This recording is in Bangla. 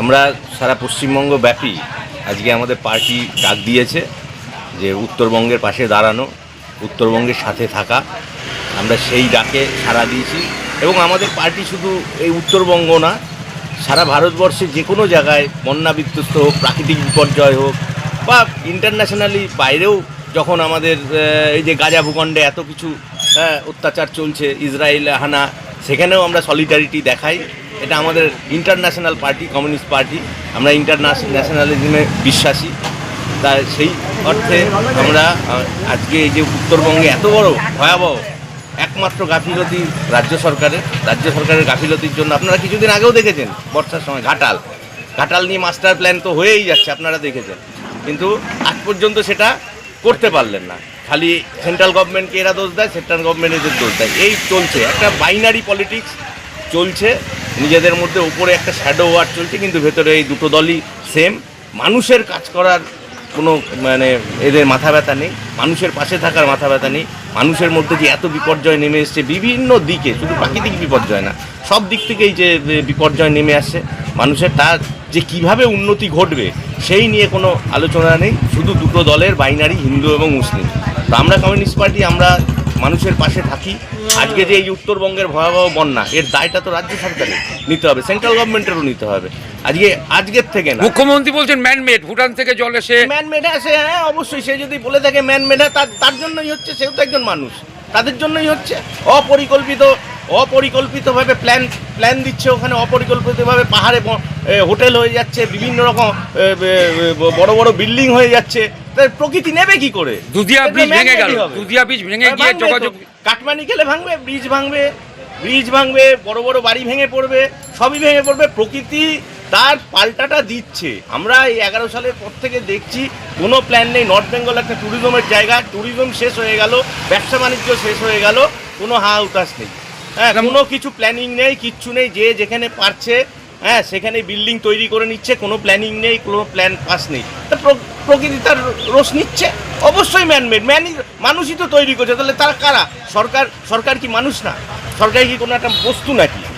আমরা সারা পশ্চিমবঙ্গ ব্যাপী আজকে আমাদের পার্টি ডাক দিয়েছে যে উত্তরবঙ্গের পাশে দাঁড়ানো, উত্তরবঙ্গের সাথে থাকা। আমরা সেই ডাকে সাড়া দিয়েছি এবং আমাদের পার্টি শুধু এই উত্তরবঙ্গ না, সারা ভারতবর্ষে যে কোনো জায়গায় বন্যা বিধ্বস্ত হোক, প্রাকৃতিক বিপর্যয় হোক, বা ইন্টারন্যাশনালি বাইরেও যখন আমাদের এই যে গাজা ভূখণ্ডে এত কিছু অত্যাচার চলছে, ইসরায়েল, হানা, সেখানেও আমরা সলিডারিটি দেখাই। এটা আমাদের ইন্টারন্যাশনাল পার্টি কমিউনিস্ট পার্টি আমরা ইন্টারন্যাশনালিজমে বিশ্বাসী। তা সেই অর্থে আমরা আজকে এই যে উত্তরবঙ্গে এত বড় ভয়াবহ একমাত্র গাফিলতি রাজ্য সরকারের রাজ্য সরকারের গাফিলতির জন্য আপনারা কিছুদিন আগেও দেখেছেন বর্ষার সময় ঘাটাল। ঘাটাল নিয়ে মাস্টার প্ল্যান তো হয়েই যাচ্ছে, আপনারা দেখেছেন। কিন্তু আজ পর্যন্ত সেটা করতে পারলেন না। খালি সেন্ট্রাল গভর্নমেন্টকে এরা দোষ দেয় সেন্ট্রাল গভর্নমেন্ট এদের দোষ দেয়। এই চলছে। একটা বাইনারি পলিটিক্স চলছে। নিজেদের মধ্যে উপরে একটা শ্যাডো ওয়ার চলছে, কিন্তু ভেতরে এই দুটো দলই সেম মানুষের কাজ করার কোনো মানে এদের মাথা ব্যথা নেই। মানুষের পাশে থাকার মাথা ব্যথা নেই। মানুষের মধ্যে যে এত বিপর্যয় নেমে এসছে, বিভিন্ন দিকে, শুধু প্রাকৃতিক বিপর্যয় না, সব দিক থেকেই যে বিপর্যয় নেমে আসছে, মানুষের তার যে কীভাবে উন্নতি ঘটবে, সেই নিয়ে কোনো আলোচনা নেই। শুধু দুটো দলের বাইনারি হিন্দু এবং মুসলিম। তো আমরা কমিউনিস্ট পার্টি, আমরা মানুষের পাশে থাকি। আজকে যে এই উত্তরবঙ্গের ভয়াবহ বন্যা এর দায়টা তো রাজ্য সরকারের নিতে হবে। সেন্ট্রাল গভর্নমেন্টেরও নিতে হবে। আজকে আজকের থেকে না। মুখ্যমন্ত্রী বলছেন ম্যানমেড ভুটান থেকে জল এসে ম্যান মেড আছে হ্যাঁ অবশ্যই সে যদি বলে থাকে ম্যান মেড তার তার জন্যই হচ্ছে সেও তো একজন মানুষ। তাদের জন্যই হচ্ছে। অপরিকল্পিত অপরিকল্পিতভাবে প্ল্যান প্ল্যান দিচ্ছে ওখানে অপরিকল্পিতভাবে পাহাড়ে হোটেল হয়ে যাচ্ছে বিভিন্ন রকম বড় বড় বিল্ডিং হয়ে যাচ্ছে। তাই প্রকৃতি নেবে কি করে? দুধিয়া ব্রিজ ভেঙে গেল দুধিয়া ব্রিজ ভেঙে গিয়ে যোগাযোগ কাটমানি গেলে ভাঙবে ব্রিজ ভাঙবে ব্রিজ ভাঙবে বড় বড় বাড়ি ভেঙে পড়বে সবই ভেঙে পড়বে প্রকৃতি তার পাল্টাটা দিচ্ছে। আমরা এই এগারো সালের পর থেকে দেখছি কোনো প্ল্যান নেই নর্থ বেঙ্গল একটা ট্যুরিজমের জায়গা ট্যুরিজম শেষ হয়ে গেল ব্যবসা বাণিজ্য শেষ হয়ে গেল কোনো হা উতাস নেই। হ্যাঁ কোনো কিছু প্ল্যানিং নেই কিচ্ছু নেই যে যেখানে পারছে হ্যাঁ সেখানে বিল্ডিং তৈরি করে নিচ্ছে, কোনো প্ল্যানিং নেই, কোনো প্ল্যান পাস নেই। তা প্র- প্রকৃতি তার রোষ নিচ্ছে। অবশ্যই ম্যানমেড ম্যান মানুষই তো তৈরি করছে। তাহলে তারা কারা? সরকার সরকার কি মানুষ না? সরকার কি কোনো একটা বস্তু নাকি?